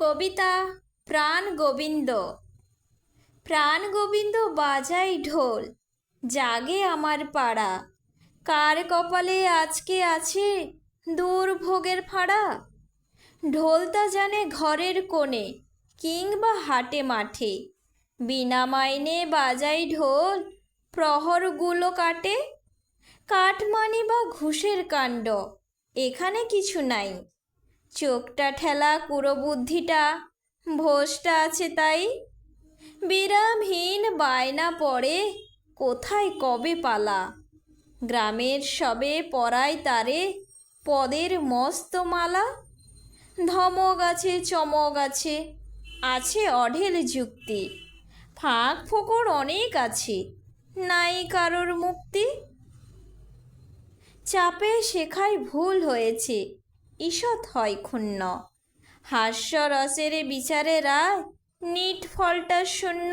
কবিতা প্রাণ গোবিন্দ। প্রাণ গোবিন্দ বাজাই ঢোল, জাগে আমার পাড়া। কার কপালে আজকে আছে দুর্ভোগের ফাড়া? ঢোলতা জানে ঘরের কোণে কিংবা হাটে মাঠে। বিনা মাইনে বাজাই ঢোল, প্রহরগুলো কাটে। কাঠমানি বা ঘুষের কাণ্ড, এখানে কিছু নাই। চোখটা ঠেলা কুড়ো বুদ্ধিটা ভোজটা আছে তাই? বিরামহীন বায়না পড়ে, কোথায় কবে পালা? গ্রামের সবে পরায় তারে, পদের মস্ত মালা? ধমক আছে, চমক আছে আছে অঢেল যুক্তি। ফাঁক ফোকর অনেক আছে, নাই কারোর মুক্তি? চাপে শেখায় ভুল হয়েছে ঈষৎ হয় ক্ষুণ্ণ। হাস্যরসের বিচারে রায় নিট ফলটা শূন্য।